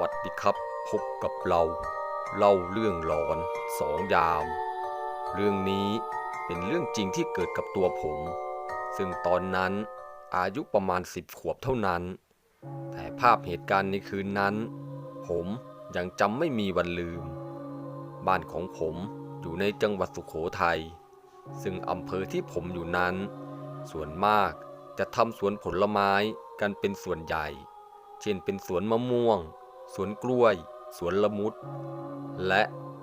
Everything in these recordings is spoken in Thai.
วัสดีครับพบกับเราเล่าเรื่องหลอนสองยาม เรื่องนี้เป็นเรื่องจริงที่เกิดกับตัวผม ซึ่งตอนนั้นอายุประมาณสิบขวบเท่านั้น แต่ภาพเหตุการณ์ในคืนนั้น ผมยังจำไม่มีวันลืม บ้านของผมอยู่ในจังหวัดสุขโขทัยซึ่งอำเภอที่ผมอยู่นั้น ส่วนมากจะทำสวนผลไม้กันเป็นส่วนใหญ่ เช่นเป็นสวนมะม่วง สวนกล้วย สวนละมุด และ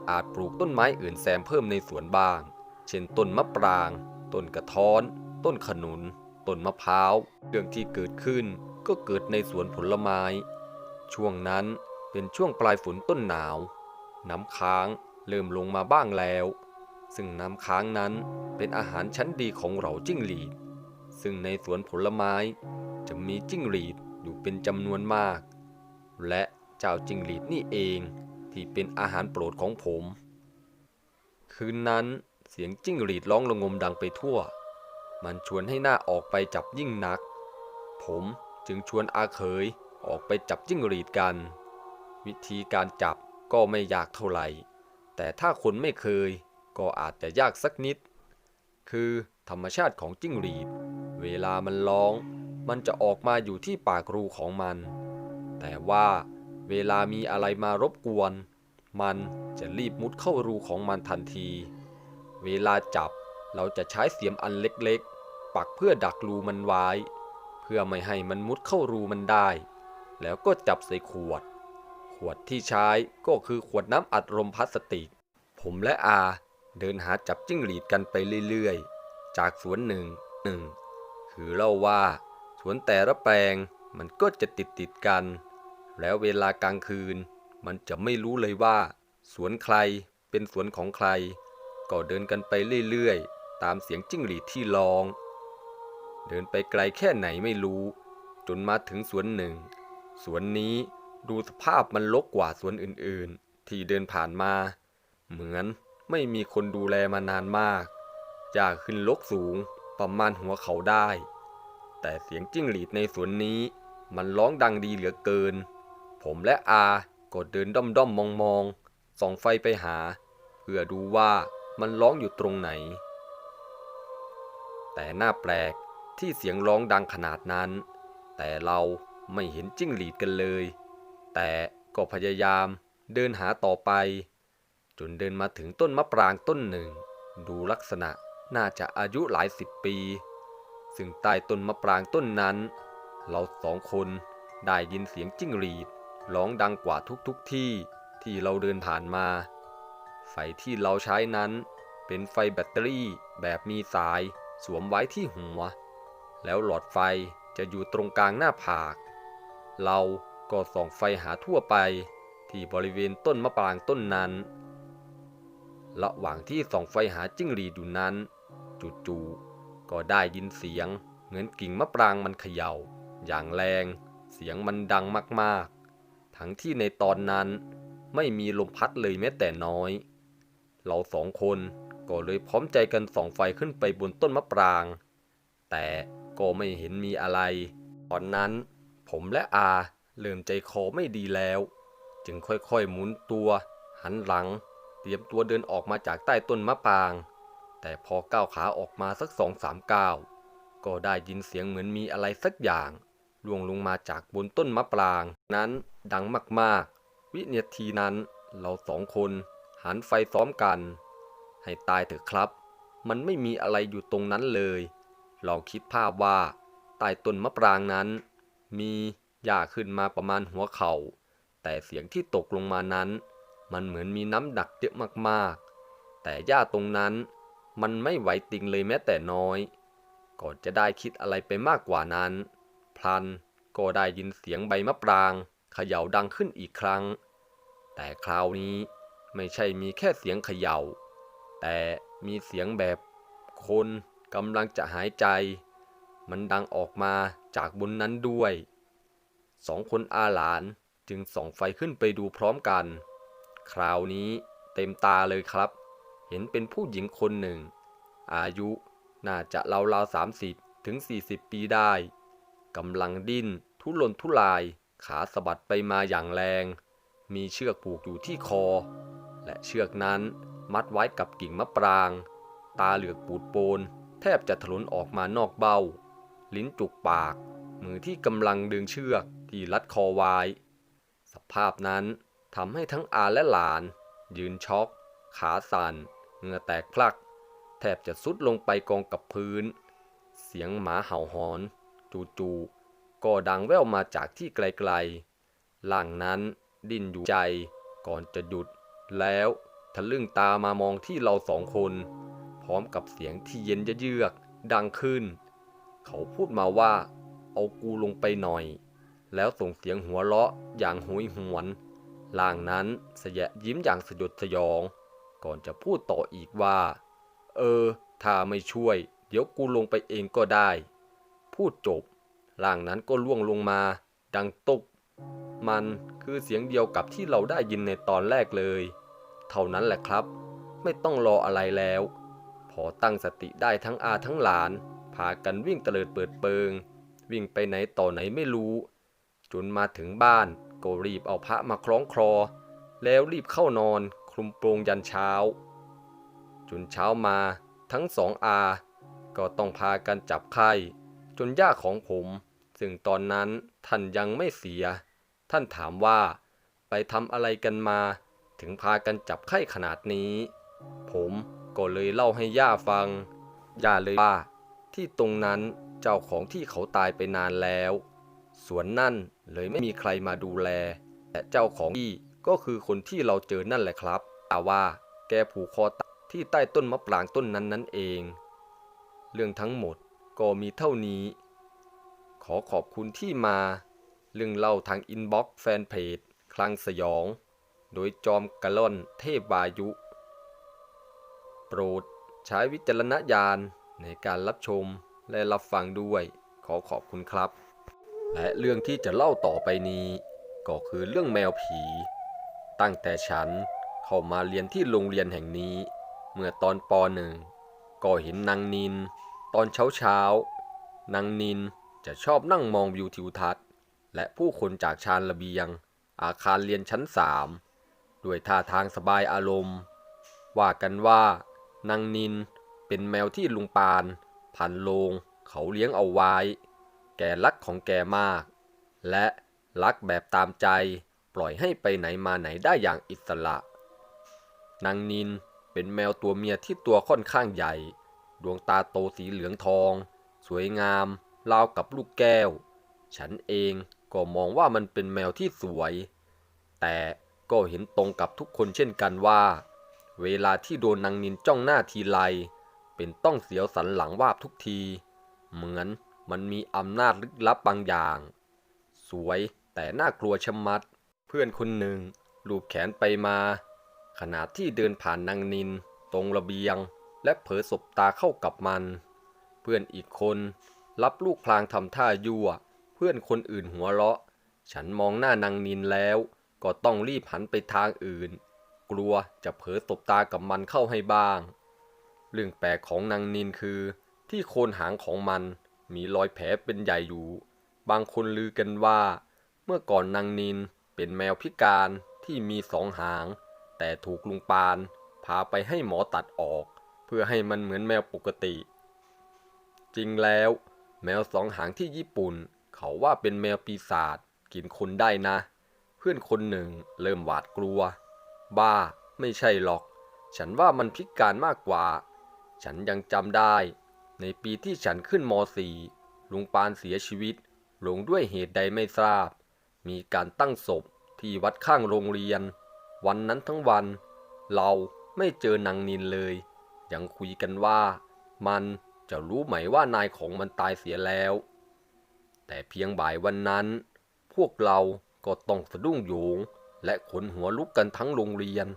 อาจปลูกต้นไม้อื่นแซมเพิ่มในสวนบ้าง เช่นต้นมะปราง ต้นกระท้อน ต้นขนุน ต้นมะพร้าว เรื่องที่เกิดขึ้นก็เกิดในสวนผลไม้ ช่วงนั้นเป็นช่วงปลายฝนต้นหนาว น้ำค้างเริ่มลงมาบ้างแล้ว ซึ่งน้ำค้างนั้นเป็นอาหารชั้นดีของเราจิ้งหรีด ซึ่งในสวนผลไม้จะมีจิ้งหรีดอยู่เป็นจำนวนมาก และ จ้าจิ้งหรีดนี่เองที่เป็นอาหารโปรดของผม คืนนั้นเสียงจิ้งหรีดร้องระงมดังไปทั่ว มันชวนให้หน้าออกไปจับยิ่งนัก ผมจึงชวนอาเขยออกไปจับจิ้งหรีดกัน วิธีการจับก็ไม่ยากเท่าไหร่ แต่ถ้าคนไม่เคยก็อาจจะยากสักนิด คือธรรมชาติของจิ้งหรีด เวลามันร้อง มันจะออกมาอยู่ที่ปากรูของมัน แต่ว่า เวลามีอะไรมารบกวน มันจะรีบมุดเข้ารูของมันทันที เวลาจับเราจะใช้เสียมอันเล็กๆ ปักเพื่อดักรูมันไว้ เพื่อไม่ให้มันมุดเข้ารูมันได้ แล้วก็จับใส่ขวด ขวดที่ใช้ก็คือขวดน้ำอัดลมพลาสติก ผมและอาเดินหาจับจิ้งหรีดกันไปเรื่อยๆ จากสวนหนึ่งหนึ่งคือเล่าว่าสวนแต่ละแปลงมันก็จะติดติดกัน แล้วเวลากลางคืน มันจะไม่รู้เลยว่า สวนใครเป็นสวนของใคร ก็เดินกันไปเรื่อยๆ ตามเสียงจิ้งหรีดที่ร้อง เดินไปไกลแค่ไหนไม่รู้ จนมาถึงสวนหนึ่ง สวนนี้ดูสภาพมันรกกว่าสวนอื่นๆ ที่เดินผ่านมา เหมือนไม่มีคนดูแลมานานมากหญ้าขึ้นลกสูงประมาณหัวเขาได้ แต่เสียงจิ้งหรีดในสวนนี้มันร้องดังดีเหลือเกิน ผมและอาก็เดินด้อมด้อมมองมองส่องไฟไปหา เพื่อดูว่ามันร้องอยู่ตรงไหน แต่น่าแปลกที่เสียงร้องดังขนาดนั้น แต่เราไม่เห็นจิ้งหรีดกันเลย แต่ก็พยายามเดินหาต่อไป จนเดินมาถึงต้นมะปรางต้นหนึ่ง ดูลักษณะน่าจะอายุหลายสิบปี ซึ่งใต้ต้นมะปรางต้นนั้น เราสองคนได้ยินเสียงจิ้งหรีด ร้องดังกว่าทุกๆทที่ที่เราเดินผ่านมา ไฟที่เราใช้นั้น เป็นไฟแบตเตอรี่แบบมีสายสวมไว้ที่หัว แล้วหลอดไฟจะอยู่ตรงกลางหน้าผาก เราก็ส่องไฟหาทั่วไปที่บริเวณต้นมะปรางต้นนั้น ระหว่างที่ส่องไฟหาจิ้งหรีดอยู่นั้นจู่ๆก็ได้ยินเสียง เหมือนกิ่งมะปรางมันเขย่า อย่างแรง เสียงมันดังมากๆ ทั้งที่ในตอนนั้นไม่มีลมพัดเลยแม้แต่น้อย เราสองคนก็เลยพร้อมใจกันส่องไฟขึ้นไปบนต้นมะปราง แต่ก็ไม่เห็นมีอะไร ตอนนั้นผมและอาเริ่มใจคอไม่ดีแล้ว จึงค่อยๆหมุนตัว หันหลัง เตรียมตัวเดินออกมาจากใต้ต้นมะปราง แต่พอก้าวขาออกมาสักสองสามก้าวก็ได้ยินเสียงเหมือนมีอะไรสักอย่าง ล่วงลงมาจากบนต้นมะปราง นั้นดังมากๆ วินาทีนั้นเราสองคนหันไฟซ้อมกัน ให้ตายเถอะครับ มันไม่มีอะไรอยู่ตรงนั้นเลย ลองคิดภาพว่าใต้ต้นมะปรางนั้น มีหญ้าขึ้นมาประมาณหัวเขา่า แต่เสียงที่ตกลงมานั้น มันเหมือนมีน้ำหนักเยอะมากๆ แต่หญ้าตรงนั้นมันไม่ไหวติงเลยแม้แต่น้อย ก่อนจะได้คิดอะไรไปมากกว่านั้น พลัน ก็ได้ยินเสียงใบมะปรางเขย่าดังขึ้นอีกครั้ง แต่คราวนี้ไม่ใช่มีแค่เสียงเขย่า แต่มีเสียงแบบคนกำลังจะหายใจ มันดังออกมาจากบนนั้นด้วย สองคนอาหลานจึงส่องไฟขึ้นไปดูพร้อมกัน คราวนี้เต็มตาเลยครับ เห็นเป็นผู้หญิงคนหนึ่ง อายุน่าจะราวๆสามสิบถึงสี่สิบปีได้ กำลังดิ้น ทุรนทุราย ขาสะบัดไปมาอย่างแรง มีเชือกผูกอยู่ที่คอ และเชือกนั้นมัดไว้กับกิ่งมะปราง ตาเหลือกปูดโปน แทบจะถลนออกมานอกเบ้า ลิ้นจุกปาก มือที่กำลังดึงเชือกที่รัดคอไว้ สภาพนั้นทำให้ทั้งอาและหลาน ยืนช็อก ขาสั่นเหงื่อแตกพลัก แทบจะสุดลงไปกองกับพื้น เสียงหมาเห่าหอน จู่ๆก็ดังแว่วมาจากที่ไกลๆล่างนั้นดิ้นอยู่ใจก่อนจะหยุด แล้วทะลึ่งตามามองที่เราสองคน พร้อมกับเสียงที่เย็นเยือกดังขึ้น เขาพูดมาว่า เอากูลงไปหน่อย แล้วส่งเสียงหัวเราะอย่างหุยหวนล่างนั้นเสยะยิ้มอย่างสยดสยอง ก่อนจะพูดต่ออีกว่า เออ ถ้าไม่ช่วย เดี๋ยวกูลงไปเองก็ได้ พูดจบร่างนั้นก็ล่วงลงมา ดังตุกมันคือเสียงเดียวกับที่เราได้ยินในตอนแรกเลย เท่านั้นแหละครับ ไม่ต้องรออะไรแล้ว พอตั้งสติได้ทั้งอาทั้งหลาน พากันวิ่งเตลิดเปิดเปิง วิ่งไปไหนต่อไหนไม่รู้ จนมาถึงบ้านก็รีบเอาพระมาคล้องคลอ แล้วรีบเข้านอนคลุมโปรงยันเช้า จนเช้ามาทั้งสองอา ก็ต้องพากันจับไข้ จนย่าของผม ซึ่งตอนนั้นท่านยังไม่เสีย ท่านถามว่า ไปทำอะไรกันมา ถึงพากันจับไข้ขนาดนี้ ผมก็เลยเล่าให้ย่าฟัง ย่าเลยว่า ที่ตรงนั้นเจ้าของที่เขาตายไปนานแล้ว สวนนั่นเลยไม่มีใครมาดูแล แต่เจ้าของที่ก็คือคนที่เราเจอนั่นแหละครับแต่ว่าแกผูกคอตายที่ใต้ต้นมะปรางต้นนั้นนั่นเอง เรื่องทั้งหมด ก็มีเท่านี้ ขอขอบคุณที่มาเรื่องเล่าทางอินบ็อกซ์แฟนเพจ คลังสยอง โดยจอมกะล่อนเทพวายุ โปรดใช้วิจารณญาณในการรับชมและรับฟังด้วยขอขอบคุณครับ และเรื่องที่จะเล่าต่อไปนี้ ก็คือเรื่องแมวผี ตั้งแต่ฉันเข้ามาเรียนที่โรงเรียนแห่งนี้ เมื่อตอนปหนึ่งก็เห็นนางนิน ตอนเช้าเช้าๆนางนินจะชอบนั่งมองวิวทิวทัศน์ และผู้คนจากชานระเบียง อาคารเรียนชั้นสามด้วยท่าทางสบายอารมณ์ ว่ากันว่านางนินเป็นแมวที่ลุงปานพันโลงเขาเลี้ยงเอาไว้ แกรักของแกมาก และรักแบบตามใจปล่อยให้ไปไหนมาไหนได้อย่างอิสระ นางนินเป็นแมวตัวเมียที่ตัวค่อนข้างใหญ่ ดวงตาโตสีเหลืองทอง สวยงามราวกับลูกแก้ว ฉันเองก็มองว่ามันเป็นแมวที่สวย แต่ก็เห็นตรงกับทุกคนเช่นกันว่า เวลาที่โดนนางนินจ้องหน้าทีไร เป็นต้องเสียวสันหลังวาบทุกที เหมือนมันมีอำนาจลึกลับบางอย่าง สวยแต่น่ากลัวชะมัด เพื่อนคนหนึ่งลูบแขนไปมา ขณะที่เดินผ่านนางนิน ตรงระเบียง และเผลอสบตาเข้ากับมัน เพื่อนอีกคนรับลูกพลางทำท่ายั่ว เพื่อนคนอื่นหัวเราะ ฉันมองหน้านางนินแล้ว ก็ต้องรีบหันไปทางอื่น กลัวจะเผลอสบตากับมันเข้าให้บ้าง เรื่องแปลกของนางนินคือ ที่โคนหางของมันมีรอยแผลเป็นใหญ่อยู่ บางคนลือกันว่า เมื่อก่อนนางนินเป็นแมวพิการที่มีสองหาง แต่ถูกลุงปาน พาไปให้หมอตัดออก พื่อให้มันเหมือนแมวปกติ จริงแล้ว แมวสองหางที่ญี่ปุ่น เขาว่าเป็นแมวปีศาจกินคนได้นะ เพื่อนคนหนึ่งเริ่มหวาดกลัว บ้าไม่ใช่หรอก ฉันว่ามันพิการมากกว่า ฉันยังจำได้ ในปีที่ฉันขึ้นม .4 ลุงปานเสียชีวิต ลงด้วยเหตุใดไม่ทราบ มีการตั้งศพที่วัดข้างโรงเรียน วันนั้นทั้งวัน เราไม่เจอนางนินเลย ยังคุยกันว่า มันจะรู้ไหมว่านายของมันตายเสียแล้ว แต่เพียงบ่ายวันนั้น พวกเราก็ต้องสะดุ้งโยงและขนหัวลุกกันทั้งโรงเรียน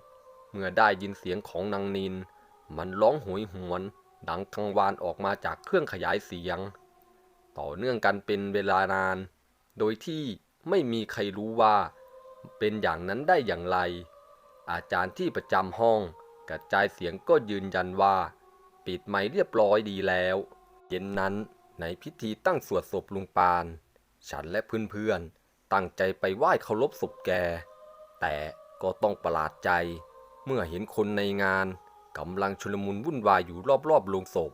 เมื่อได้ยินเสียงของนางนิน มันร้องโหยหวน ดังกังวานออกมาจากเครื่องขยายเสียง ต่อเนื่องกันเป็นเวลานาน โดยที่ไม่มีใครรู้ว่า เป็นอย่างนั้นได้อย่างไร อาจารย์ที่ประจำห้อง กระจายเสียงก็ยืนยันว่า ปิดไม้เรียบร้อยดีแล้ว เย็นนั้นในพิธีตั้งสวดศพลุงปาน ฉันและเพื่อนๆ ตั้งใจไปไหว้เคารพศพแก แต่ก็ต้องประหลาดใจ เมื่อเห็นคนในงานกำลังชุลมุนวุ่นวายอยู่รอบๆโลงศพ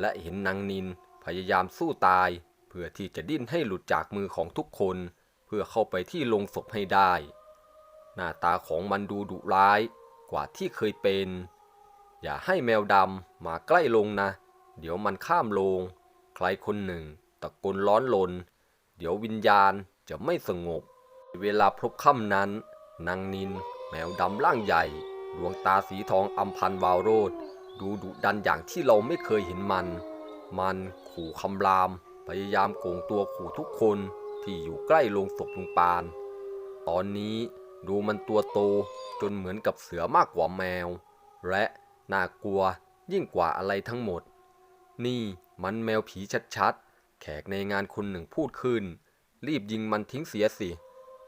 และเห็นนางนินพยายามสู้ตาย เพื่อที่จะดิ้นให้หลุดจากมือของทุกคน เพื่อเข้าไปที่โลงศพให้ได้ หน้าตาของมันดูดุร้าย กว่าที่เคยเป็น อย่าให้แมวดำมาใกล้ลงนะ เดี๋ยวมันข้ามโลง ใครคนหนึ่งตะโกนร้อนลน เดี๋ยววิญญาณจะไม่สงบ เวลาพลบค่ำนั้น นางนิน แมวดำร่างใหญ่ ดวงตาสีทองอำพันวาวโรด ดูดุดันอย่างที่เราไม่เคยเห็นมัน มันขู่คำราม พยายามโกงตัวขู่ทุกคนที่อยู่ใกล้ลงศพลุงปาน ตอนนี้ ดูมันตัวโตจนเหมือนกับเสือมากกว่าแมว และน่ากลัวยิ่งกว่าอะไรทั้งหมด นี่มันแมวผีชัดๆ แขกในงานคนหนึ่งพูดขึ้น รีบยิงมันทิ้งเสียสิ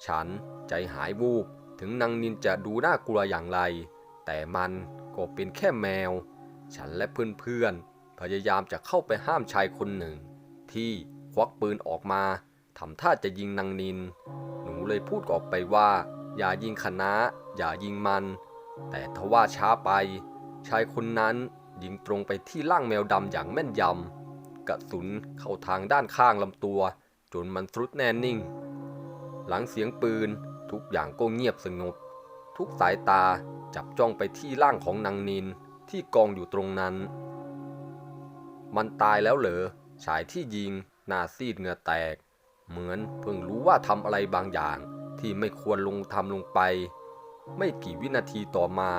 ฉันใจหายวูบถึงนางนินจะดูน่ากลัวอย่างไร แต่มันก็เป็นแค่แมว ฉันและเพื่อนๆ พยายามจะเข้าไปห้ามชายคนหนึ่ง ที่ควักปืนออกมาทำท่าจะยิงนางนิน หนูเลยพูดออกไปว่า อย่ายิงคณะอย่ายิงมัน แต่ทว่าช้าไป ชายคนนั้นยิงตรงไปที่ร่างแมวดำอย่างแม่นยำกระสุนเข้าทางด้านข้างลำตัว จนมันทรุดแน่นิ่ง หลังเสียงปืนทุกอย่างก็เงียบสงบ ทุกสายตาจับจ้องไปที่ร่างของนางนินที่กองอยู่ตรงนั้น มันตายแล้วเหรอชายที่ยิงหน้าซีดเหงื่อแตก เหมือนเพิ่งรู้ว่าทำอะไรบางอย่าง ที่ไม่ควรลงทำลงไป ไม่กี่วินาทีต่อมา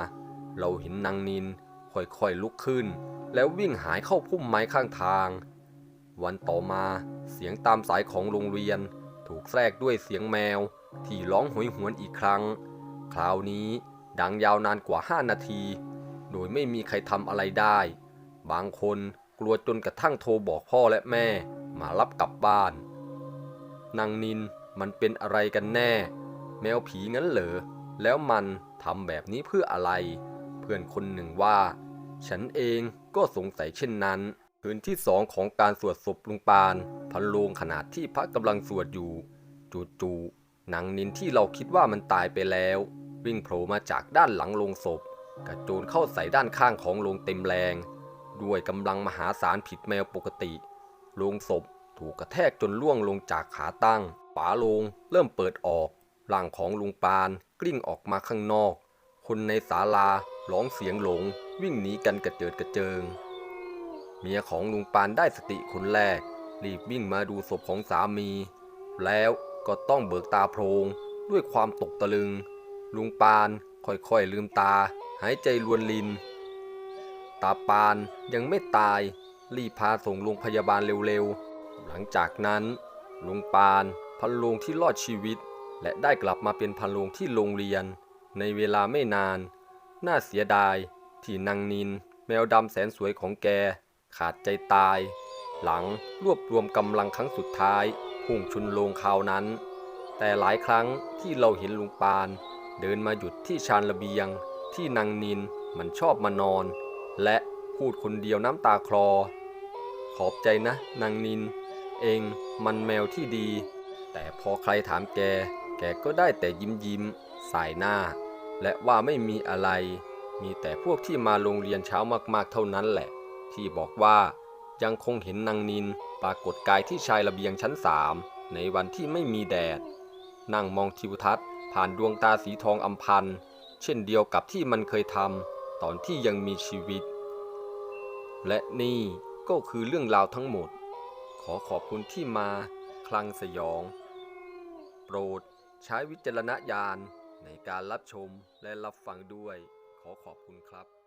เราเห็นนางนินค่อยๆลุกขึ้น แล้ววิ่งหายเข้าพุ่มไม้ข้างทาง วันต่อมาเสียงตามสายของโรงเรียน ถูกแทรกด้วยเสียงแมว ที่ร้องหวยหวนอีกครั้ง คราวนี้ดังยาวนานกว่า 5 นาที โดยไม่มีใครทำอะไรได้ บางคนกลัวจนกระทั่งโทรบอกพ่อและแม่มารับกลับบ้าน นางนิน มันเป็นอะไรกันแน่ แมวผีงั้นเหรอ แล้วมันทำแบบนี้เพื่ออะไร เพื่อนคนหนึ่งว่า ฉันเองก็สงสัยเช่นนั้นคืนที่สองของการสวดศพลุงปาน พันโลงขนาดที่พระกำลังสวดอยู่ จู่ๆหนางนินที่เราคิดว่ามันตายไปแล้ว วิ่งโผล่มาจากด้านหลังโลงศพ กระโจนเข้าใส่ด้านข้างของโลงเต็มแรง ด้วยกำลังมหาศาลผิดแมวปกติโลงศพถูกกระแทกจนล่วงลงจากขาตั้ง ฝาโลงเริ่มเปิดออก ร่างของลุงปานกลิ้งออกมาข้างนอก คนในศาลาร้องเสียงหลง วิ่งหนีกันกระเจิดกระเจิง เมียของลุงปานได้สติคนแรก รีบวิ่งมาดูศพของสามี แล้วก็ต้องเบิกตาโพรงด้วยความตกตะลึง ลุงปานค่อยๆลืมตา หายใจรวนลิน ตาปานยังไม่ตาย รีบพาส่งโรงพยาบาลเร็วๆ หลังจากนั้นลุงปาน พันโลงที่รอดชีวิต และได้กลับมาเป็นพันโลงที่โรงเรียน ในเวลาไม่นาน น่าเสียดาย ที่นางนิน แมวดำแสนสวยของแก ขาดใจตาย หลังรวบรวมกำลังครั้งสุดท้ายพุ่งชุนโลงคราวนั้น แต่หลายครั้งที่เราเห็นลุงปาน เดินมาหยุดที่ชานระเบียง ที่นางนินมันชอบมานอน และพูดคนเดียวน้ำตาคลอ ขอบใจนะนางนิน เองมันแมวที่ดี แต่พอใครถามแก แกก็ได้แต่ยิ้มยิ้มสายหน้า และว่าไม่มีอะไร มีแต่พวกที่มาโรงเรียนเช้ามากๆเท่านั้นแหละ ที่บอกว่ายังคงเห็นนางนินปรากฏกายที่ชายระเบียงชั้นสามในวันที่ไม่มีแดด นั่งมองทิวทัศน์ ผ่านดวงตาสีทองอำพันเช่นเดียวกับที่มันเคยทำตอนที่ยังมีชีวิต และนี่ก็คือเรื่องราวทั้งหมด ขอขอบคุณที่มา คลังสยอง ปรด ใช้วิจารณญาณในการรับชมและรับฟังด้วย ขอขอบคุณครับ